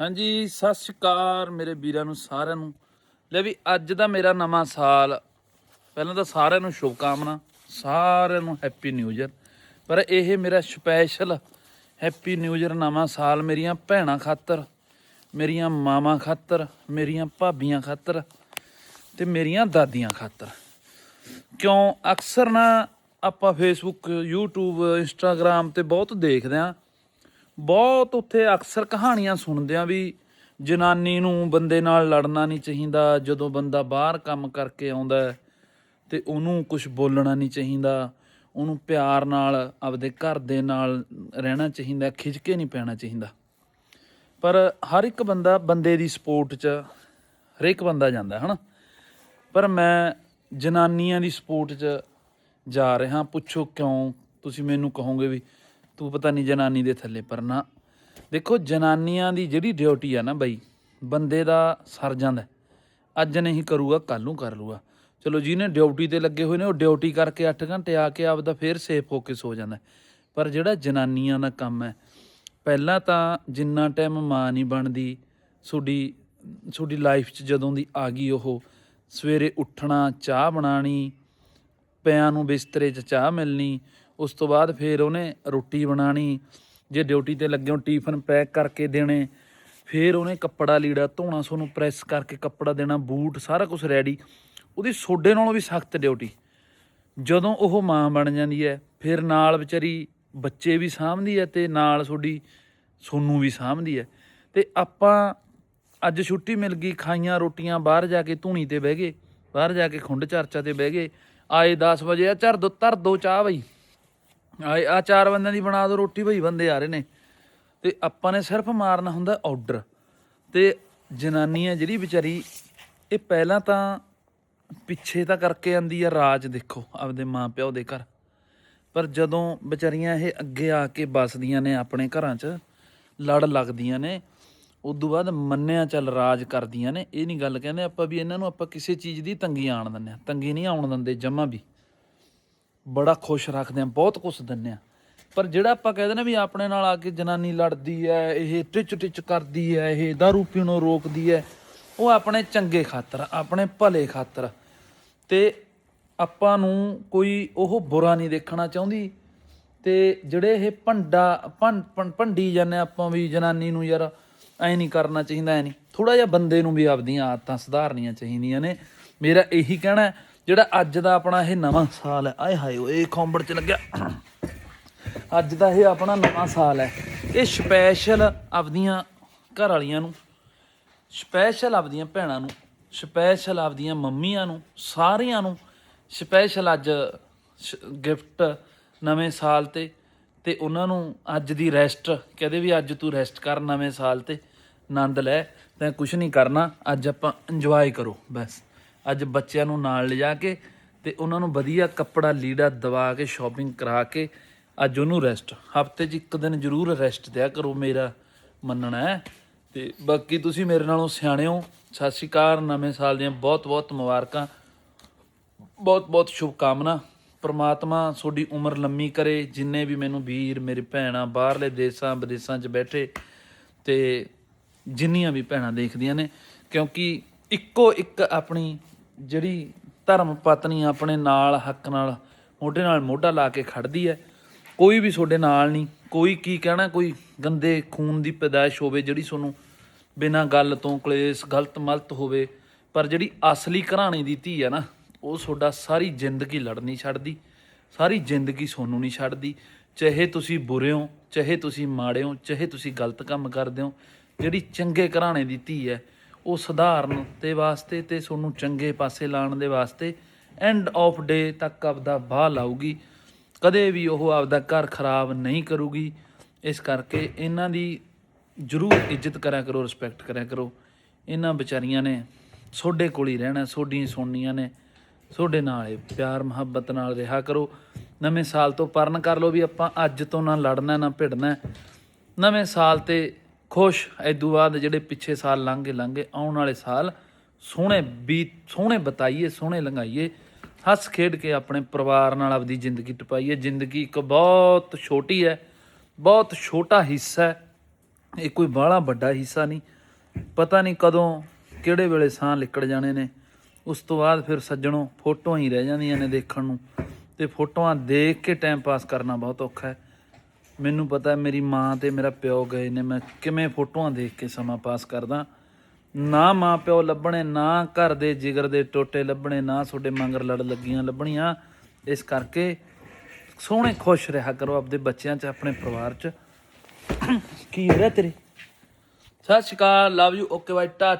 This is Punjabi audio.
ਹਾਂਜੀ, ਸਤਿ ਸ਼੍ਰੀ ਅਕਾਲ ਮੇਰੇ ਵੀਰਾਂ ਨੂੰ, ਸਾਰਿਆਂ ਨੂੰ। ਲੈ ਵੀ ਅੱਜ ਦਾ ਮੇਰਾ ਨਵਾਂ ਸਾਲ। ਪਹਿਲਾਂ ਤਾਂ ਸਾਰਿਆਂ ਨੂੰ ਸ਼ੁਭ ਕਾਮਨਾ ਸਾਰਿਆਂ ਨੂੰ ਹੈਪੀ ਨਿਊ ਇਅਰ ਪਰ ਇਹ ਮੇਰਾ ਸਪੈਸ਼ਲ ਹੈਪੀ ਨਿਊ ਇਅਰ ਨਵਾਂ ਸਾਲ ਮੇਰੀਆਂ ਭੈਣਾਂ ਖਾਤਰ, ਮੇਰੀਆਂ ਮਾਵਾਂ ਖਾਤਰ, ਮੇਰੀਆਂ ਭਾਬੀਆਂ ਖਾਤਰ ਤੇ ਮੇਰੀਆਂ ਦਾਦੀਆਂ ਖਾਤਰ। ਕਿਉਂ? ਅਕਸਰ ਨਾ ਆਪਾਂ ਫੇਸਬੁੱਕ YouTube, Instagram ਤੇ ਬਹੁਤ ਦੇਖਦੇ ਆਂ। ਬਹੁਤ ਉੱਥੇ ਅਕਸਰ ਕਹਾਣੀਆਂ ਸੁਣਦੇ ਆਂ ਵੀ ਜਨਾਨੀ ਨੂੰ ਬੰਦੇ ਨਾਲ ਲੜਨਾ ਨਹੀਂ ਚਾਹੀਦਾ, ਜਦੋਂ ਬੰਦਾ ਬਾਹਰ ਕੰਮ ਕਰਕੇ ਆਉਂਦਾ ਹੈ ਤੇ ਉਹਨੂੰ ਕੁਝ ਬੋਲਣਾ ਨਹੀਂ ਚਾਹੀਦਾ, ਉਹਨੂੰ ਪਿਆਰ ਨਾਲ, ਆਪਦੇ ਘਰ ਦੇ ਨਾਲ ਰਹਿਣਾ ਚਾਹੀਦਾ, ਖਿੱਚ ਕੇ ਨਹੀਂ ਪੈਣਾ ਚਾਹੀਦਾ। ਪਰ ਹਰ ਇੱਕ ਬੰਦਾ, ਬੰਦੇ ਦੀ ਸਪੋਰਟ 'ਚ ਹਰੇਕ ਬੰਦਾ ਜਾਂਦਾ, ਹਨਾ? ਪਰ ਮੈਂ ਜਨਾਨੀਆਂ ਦੀ ਸਪੋਰਟ 'ਚ ਜਾ ਰਿਹਾ, ਪੁੱਛੋ ਕਿਉਂ? ਤੁਸੀਂ ਮੈਨੂੰ ਕਹੋਗੇ ਵੀ ਤੂੰ ਪਤਾ ਨਹੀਂ ਜਨਾਨੀ ਦੇ ਥੱਲੇ ਪਰ ਨਾ ਦੇਖੋ, ਜਨਾਨੀਆਂ ਦੀ ਜਿਹੜੀ ਡਿਊਟੀ ਆ ਨਾ ਬਈ, ਬੰਦੇ ਦਾ ਸਰ ਜਾਂਦਾ ਅੱਜ ਨਹੀਂ ਕਰੂਗਾ ਕੱਲ ਨੂੰ ਕਰ ਲੂਗਾ। ਚਲੋ, ਜਿਹਨੇ ਡਿਊਟੀ ਤੇ ਲੱਗੇ ਹੋਏ ਨੇ, ਉਹ ਡਿਊਟੀ ਕਰਕੇ 8 ਘੰਟੇ ਆ ਕੇ ਆਪਦਾ ਫੇਰ ਸੇਫ ਹੋ ਕੇ ਸੋ ਜਾਂਦਾ ਪਰ ਜਿਹੜਾ ਜਨਾਨੀਆਂ ਦਾ ਕੰਮ ਹੈ, ਪਹਿਲਾਂ ਤਾਂ ਜਿੰਨਾ ਟਾਈਮ ਮਾਂ ਨਹੀਂ ਬਣਦੀ, ਤੁਹਾਡੀ ਤੁਹਾਡੀ ਲਾਈਫ 'ਚ ਜਦੋਂ ਦੀ ਆ ਗਈ ਉਹ, ਸਵੇਰੇ ਉੱਠਣਾ, ਚਾਹ ਬਣਾਣੀ ਪਿਆਂ ਨੂੰ ਬਿਸਤਰੇ 'ਚ ਚਾਹ ਮਿਲਣੀ, ਉਸ ਤੋਂ ਬਾਅਦ ਫਿਰ ਉਹਨੇ ਰੋਟੀ ਬਣਾਣੀ, ਜੇ ਡਿਊਟੀ ਤੇ ਲੱਗੇ ਹੋ ਟਿਫਨ ਪੈਕ ਕਰਕੇ ਦੇਣੇ, ਫਿਰ ਉਹਨੇ ਕੱਪੜਾ ਲੀੜਾ ਧੋਣਾ ਸੋਨੂੰ ਪ੍ਰੈਸ ਕਰਕੇ ਕੱਪੜਾ ਦੇਣਾ, ਬੂਟ ਸਾਰਾ ਕੁਝ ਰੈਡੀ ਉਹਦੀ ਸੋਡੇ ਨਾਲੋਂ ਵੀ ਸਖਤ ਡਿਊਟੀ। ਜਦੋਂ ਉਹ ਮਾਂ ਬਣ ਜਾਂਦੀ ਹੈ, ਫਿਰ ਨਾਲ ਵਿਚਾਰੀ ਬੱਚੇ ਵੀ ਸਾਂਭਦੀ ਹੈ ਤੇ ਨਾਲ ਤੁਹਾਡੀ ਸੋਨੂੰ ਵੀ ਸਾਂਭਦੀ ਹੈ। ਤੇ ਆਪਾਂ ਅੱਜ ਛੁੱਟੀ ਮਿਲ ਗਈ, ਖਾਈਆਂ ਰੋਟੀਆਂ, ਬਾਹਰ ਜਾ ਕੇ ਧੂਣੀ ਤੇ ਬਹਿ ਗਏ, ਬਾਹਰ ਜਾ ਕੇ ਖੁੰਡ ਚਰਚਾ ਤੇ ਬਹਿ ਗਏ ਆਏ 10 ਵਜੇ ਆ ਚਰ ਦੋ ਧਰ ਦੋ ਚਾਹ ਬਈ। ਆਏ ਆ ਚਾਰ ਬੰਦਿਆਂ ਦੀ ਬਣਾ ਦੋ ਰੋਟੀ ਬਈ, ਬੰਦੇ ਆ ਰਹੇ ਨੇ। ਤੇ ਆਪਾਂ ਨੇ ਸਿਰਫ ਮਾਰਨਾ ਹੁੰਦਾ ਆਰਡਰ ਤੇ ਜਨਾਨੀ ਆ ਜਿਹੜੀ ਵਿਚਾਰੀ, ਇਹ ਪਹਿਲਾਂ ਤਾਂ ਪਿੱਛੇ ਤਾਂ ਕਰਕੇ ਆਂਦੀ ਆ, ਰਾਜ ਦੇਖੋ, ਆਪਦੇ ਮਾਂ ਪਿਓ ਦੇ ਘਰ। ਪਰ ਜਦੋਂ ਵਿਚਾਰੀਆਂ ਇਹ ਅੱਗੇ ਆ ਕੇ ਬਸਦੀਆਂ ਨੇ ਆਪਣੇ ਘਰਾਂ 'ਚ, ਲੜ ਲੱਗਦੀਆਂ ਨੇ ਉਦੋਂ ਬਾਅਦ ਮੰਨਿਆ ਚੱਲ ਰਾਜ ਕਰਦੀਆਂ ਨੇ, ਇਹ ਨਹੀਂ ਗੱਲ ਕਹਿੰਦੇ ਆਪਾਂ ਵੀ ਇਹਨਾਂ ਨੂੰ ਆਪਾਂ ਕਿਸੇ ਚੀਜ਼ ਦੀ ਤੰਗੀ ਆਣ ਦਿੰਦੇ ਆ ਤੰਗੀ ਨਹੀਂ ਆਉਣ ਦਿੰਦੇ ਜਮਾ ਵੀ। ਬੜਾ ਖੁਸ਼ ਰੱਖਦੇ ਆ ਬਹੁਤ ਕੁਝ ਦਿੰਦੇ ਆ ਪਰ ਜਿਹੜਾ ਆਪਾਂ ਕਹਿੰਦੇ ਨੇ ਵੀ ਆਪਣੇ ਨਾਲ ਆ ਕੇ ਜਨਾਨੀ ਲੜਦੀ ਐ ਇਹ ਟਿਚ ਟਿਚ ਕਰਦੀ ਐ ਇਹ ਦਾਰੂ ਪੀਣੋਂ ਰੋਕਦੀ ਐ ਉਹ ਆਪਣੇ ਚੰਗੇ ਖਾਤਰ, ਆਪਣੇ ਭਲੇ ਖਾਤਰ। ਤੇ ਆਪਾਂ ਨੂੰ ਕੋਈ ਉਹ ਬੁਰਾ ਨਹੀਂ ਦੇਖਣਾ ਚਾਹੁੰਦੀ। ਤੇ ਜਿਹੜੇ ਇਹ ਭੰਡਾ, ਭੰ- ਭੰਡੀ ਜਾਂਦੇ ਆਪਾਂ ਵੀ ਜਨਾਨੀ ਨੂੰ ਯਾਰ ਐ ਨਹੀਂ ਕਰਨਾ ਚਾਹੀਦਾ, ਐ ਨਹੀਂ। ਥੋੜਾ ਜਿਹਾ ਬੰਦੇ ਨੂੰ ਵੀ ਆਪਦੀਆਂ ਆਦਤਾਂ ਸੁਧਾਰਨੀਆਂ ਚਾਹੀਦੀਆਂ ਨੇ। ਮੇਰਾ ਇਹੀ ਕਹਿਣਾ ਜਿਹੜਾ ਅੱਜ ਦਾ ਆਪਣਾ ਇਹ ਨਵਾਂ ਸਾਲ ਹੈ, ਆਏ ਹਾਏ ਓਏ ਖੌਂਬੜ ਚ ਲੱਗਿਆ। ਅੱਜ ਦਾ ਇਹ ਆਪਣਾ ਨਵਾਂ ਸਾਲ ਹੈ। ਇਹ ਸਪੈਸ਼ਲ ਆਪਦੀਆਂ ਘਰ ਵਾਲੀਆਂ ਨੂੰ ਸਪੈਸ਼ਲ ਆਪਦੀਆਂ ਭੈਣਾਂ ਨੂੰ ਸਪੈਸ਼ਲ ਆਪਦੀਆਂ ਮੰਮੀਆਂ ਨੂੰ, ਸਾਰਿਆਂ ਨੂੰ ਸਪੈਸ਼ਲ ਅੱਜ ਗਿਫਟ ਨਵੇਂ ਸਾਲ ਤੇ ਤੇ ਉਹਨਾਂ ਨੂੰ ਅੱਜ ਦੀ ਰੈਸਟ ਕਹਦੇ ਵੀ ਅੱਜ ਤੂੰ ਰੈਸਟ ਕਰ ਨਵੇਂ ਸਾਲ ਤੇ, ਆਨੰਦ ਲੈ, ਤੈਂ ਕੁਝ ਨਹੀਂ ਕਰਨਾ, ਅੱਜ ਆਪਾਂ ਇੰਜੋਏ ਕਰੋ, ਬਸ। ਅੱਜ ਬੱਚਿਆਂ ਨੂੰ ਨਾਲ ਲਿਜਾ ਕੇ ਤੇ ਉਹਨਾਂ ਨੂੰ ਵਧੀਆ ਕੱਪੜਾ ਲੀੜਾ ਦਵਾ ਕੇ ਸ਼ਾਪਿੰਗ ਕਰਾ ਕੇ, ਅੱਜ ਉਹਨੂੰ ਰੈਸਟ ਹਫ਼ਤੇ 'ਚ ਇੱਕ ਦਿਨ ਜ਼ਰੂਰ ਰੈਸਟ ਦਿਆ ਕਰੋ ਮੇਰਾ ਮੰਨਣਾ ਹੈ। ਤੇ ਬਾਕੀ ਤੁਸੀਂ ਮੇਰੇ ਨਾਲੋਂ ਸਿਆਣੇ ਹੋ। ਸਤਿ ਸ਼੍ਰੀ ਅਕਾਲ, ਨਵੇਂ ਸਾਲ ਦੀਆਂ ਬਹੁਤ ਬਹੁਤ ਮੁਬਾਰਕਾਂ। ਬਹੁਤ ਬਹੁਤ ਸ਼ੁਭ ਕਾਮਨਾ ਪ੍ਰਮਾਤਮਾ ਤੁਹਾਡੀ ਉਮਰ ਲੰਮੀ ਕਰੇ, ਜਿੰਨੇ ਵੀ ਮੈਨੂੰ ਵੀਰ, ਮੇਰੇ ਭੈਣਾਂ, ਬਾਹਰਲੇ ਦੇਸ਼ਾਂ, ਵਿਦੇਸ਼ਾਂ 'ਚ ਬੈਠੇ ਤੇ ਜਿੰਨੀਆਂ ਵੀ ਭੈਣਾਂ ਦੇਖਦੀਆਂ ਨੇ, ਕਿਉਂਕਿ ਇੱਕੋ ਇੱਕ ਆਪਣੀ ਜਿਹੜੀ ਧਰਮ ਪਤਨੀ ਆਪਣੇ ਨਾਲ, ਹੱਕ ਨਾਲ, ਮੋਢੇ ਨਾਲ ਮੋਢਾ ਲਾ ਕੇ ਖੜਦੀ ਹੈ, ਕੋਈ ਵੀ ਤੁਹਾਡੇ ਨਾਲ ਨਹੀਂ, ਕੋਈ ਕੀ ਕਹਿਣਾ, ਕੋਈ ਗੰਦੇ ਖੂਨ ਦੀ ਪੈਦਾਇਸ਼ ਹੋਵੇ ਜਿਹੜੀ ਤੁਹਾਨੂੰ ਬਿਨਾਂ ਗੱਲ ਤੋਂ ਕਲੇਸ਼, ਗਲਤ ਮਲਤ ਹੋਵੇ, ਪਰ ਜਿਹੜੀ ਅਸਲੀ ਘਰਾਣੇ ਦੀ ਧੀ ਹੈ ਨਾ ਉਹ ਤੁਹਾਡਾ ਸਾਰੀ ਜ਼ਿੰਦਗੀ ਲੜ ਨਹੀਂ ਛੱਡਦੀ, ਸਾਰੀ ਜ਼ਿੰਦਗੀ ਸੋਨੂੰ ਨਹੀਂ ਛੱਡਦੀ। ਚਾਹੇ ਤੁਸੀਂ ਬੁਰੇ ਹੋ, ਚਾਹੇ ਤੁਸੀਂ ਮਾੜੇ ਹੋ, ਚਾਹੇ ਤੁਸੀਂ ਗਲਤ ਕੰਮ ਕਰਦੇ ਹੋ, ਜਿਹੜੀ ਚੰਗੇ ਘਰਾਣੇ ਦੀ ਧੀ ਹੈ, ਉਹ ਸੁਧਾਰਨ ਦੇ ਵਾਸਤੇ ਤੇ ਤੁਹਾਨੂੰ ਚੰਗੇ ਪਾਸੇ ਲਾਉਣ ਦੇ ਵਾਸਤੇ ਐਂਡ ਆਫ ਡੇ ਤੱਕ ਆਪਦਾ ਬਾਹ ਲਾਊਗੀ। ਕਦੇ ਵੀ ਉਹ ਆਪਦਾ ਘਰ ਖਰਾਬ ਨਹੀਂ ਕਰੂਗੀ। ਇਸ ਕਰਕੇ ਇਹਨਾਂ ਦੀ ਜ਼ਰੂਰ ਇੱਜ਼ਤ ਕਰਿਆ ਕਰੋ ਰਿਸਪੈਕਟ ਕਰਿਆ ਕਰੋ। ਇਹਨਾਂ ਵਿਚਾਰੀਆਂ ਨੇ ਸੋਡੇ ਕੋਲ ਹੀ ਰਹਿਣਾ ਸੋਡੀਆਂ ਸੁਣਨੀਆਂ ਨੇ। ਤੁਹਾਡੇ ਨਾਲ ਇਹ ਪਿਆਰ, ਮੁਹੱਬਤ ਨਾਲ ਰਿਹਾ ਕਰੋ। ਨਵੇਂ ਸਾਲ ਤੋਂ ਪਰਨ ਕਰ ਲਓ ਵੀ ਆਪਾਂ ਅੱਜ ਤੋਂ ਨਾ ਲੜਨਾ, ਨਾ ਭਿੜਨਾ। ਨਵੇਂ ਸਾਲ ਤੇ ਖੁਸ਼ ਐਦੂ ਬਾਅਦ ਜਿਹੜੇ ਪਿੱਛੇ ਸਾਲ ਲੰਘੇ ਲੰਘੇ, ਆਉਣ ਵਾਲੇ ਸਾਲ ਸੋਹਣੇ ਵੀ ਸੋਹਣੇ ਬਤਾਈਏ, ਸੋਹਣੇ ਲੰਘਾਈਏ। ਹੱਸ ਖੇਡ ਕੇ ਆਪਣੇ ਪਰਿਵਾਰ ਨਾਲ ਆਪਦੀ ਜ਼ਿੰਦਗੀ ਟਪਾਈਏ। ਜ਼ਿੰਦਗੀ ਇੱਕ ਬਹੁਤ ਛੋਟੀ ਹੈ, ਬਹੁਤ ਛੋਟਾ ਹਿੱਸਾ ਹੈ। ਇਹ ਕੋਈ ਬਾਹਲਾ ਵੱਡਾ ਹਿੱਸਾ ਨਹੀਂ। ਪਤਾ ਨਹੀਂ ਕਦੋਂ, ਕਿਹੜੇ ਵੇਲੇ ਸਾਹ ਲਿਕੜ ਜਾਣੇ ਨੇ। ਉਸ ਤੋਂ ਬਾਅਦ ਫਿਰ ਸੱਜਣੋਂ ਫੋਟੋਆਂ ਹੀ ਰਹਿ ਜਾਂਦੀਆਂ ਨੇ ਦੇਖਣ ਨੂੰ। ਤੇ ਫੋਟੋਆਂ ਦੇਖ ਕੇ ਟਾਈਮ ਪਾਸ ਕਰਨਾ ਬਹੁਤ ਔਖਾ ਹੈ। ਮੈਨੂੰ ਪਤਾ ਮੇਰੀ ਮਾਂ ਤੇ ਮੇਰਾ ਪਿਓ ਗਏ ਨੇ, ਮੈਂ ਕਿਵੇਂ ਫੋਟੋਆਂ ਦੇਖ ਕੇ ਸਮਾਂ ਪਾਸ ਕਰਦਾ। ਨਾ ਮਾਂ ਪਿਓ ਲੱਭਣੇ, ਨਾ ਘਰ ਦੇ ਜਿਗਰ ਦੇ ਟੋਟੇ ਲੱਭਣੇ, ਨਾ ਤੁਹਾਡੇ ਮੰਗਰ ਲੜ ਲੱਗੀਆਂ ਲੱਭਣੀਆਂ। ਇਸ ਕਰਕੇ ਸੋਹਣੇ ਖੁਸ਼ ਰਿਹਾ ਕਰੋ ਆਪਦੇ ਬੱਚਿਆਂ 'ਚ, ਆਪਣੇ ਪਰਿਵਾਰ 'ਚ। ਕੀ ਹੋ ਰਿਹਾ ਤੇਰੇ? ਸਤਿ ਸ਼੍ਰੀ ਅਕਾਲ love you okay bye tata.